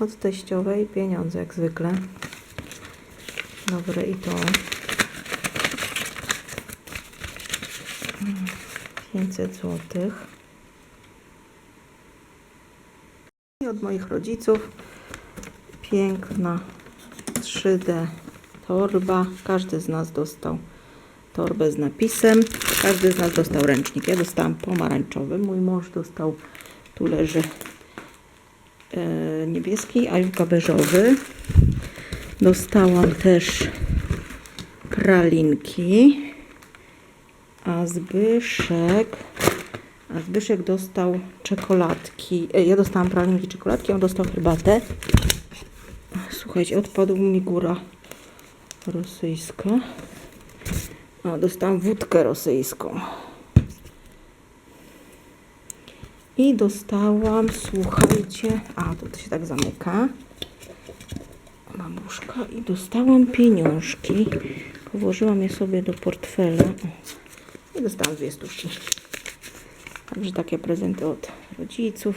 Od teściowej pieniądze jak zwykle. Dobre i to. Mm, 500 złotych. I od moich rodziców piękna 3D torba. Każdy z nas dostał torbę z napisem. Każdy z nas dostał ręcznik. Ja dostałam pomarańczowy. Mój mąż dostał, tu leży niebieski, a Julka beżowy. Dostałam też pralinki. A Zbyszek a Zbyszek dostał czekoladki. E, Ja dostałam pralinki czekoladki, on dostał herbatę. Słuchajcie, odpadł mi góra rosyjska. A, dostałam wódkę rosyjską. I dostałam, słuchajcie, a to, się tak zamyka. Babuszka. I dostałam pieniążki. Położyłam je sobie do portfela. I dostałam dwie sztuczki. Także takie prezenty od rodziców.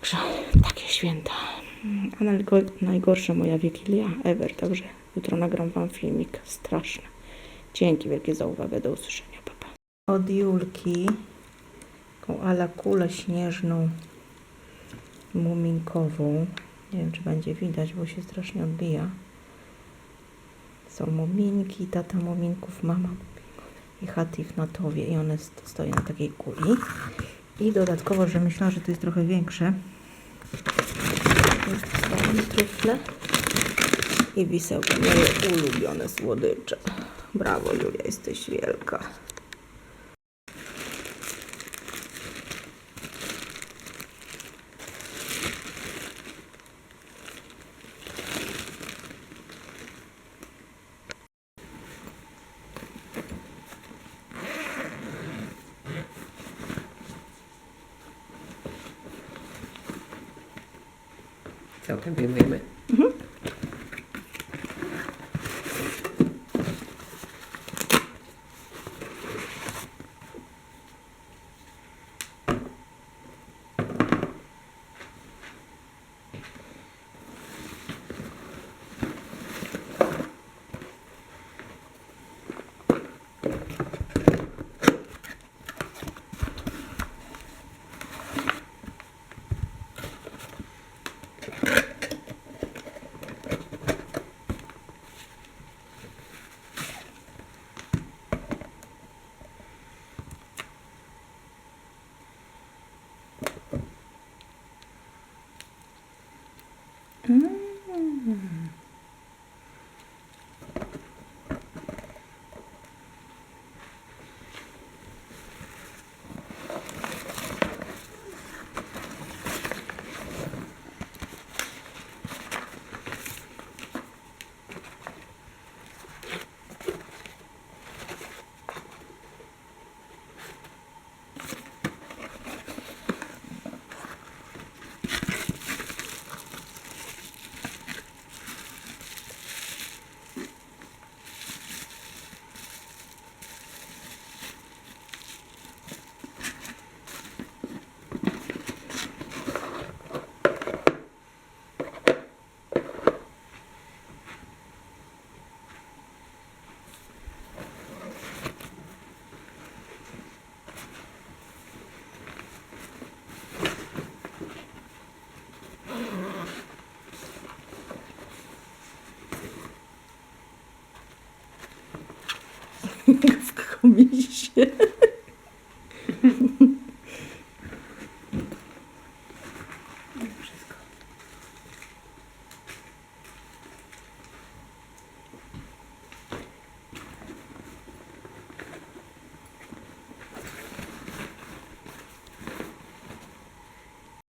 Także takie święta. A najgo- najgorsza moja Wigilia ever. Także jutro nagram Wam filmik straszny. Dzięki wielkie za uwagę. Do usłyszenia. Papa. Od Julki taką ala kulę śnieżną muminkową. Nie wiem, czy będzie widać, bo się strasznie odbija. Są muminki, tata muminków, mama i Hatif na towie i one st- stoją na takiej kuli. I dodatkowo, że myślałam, że to jest trochę większe. Stałe trufle i wisełka moje ulubione słodycze. Brawo Julia, jesteś wielka. Tell him, wait a. Mm-hmm. 嗯。W komisie.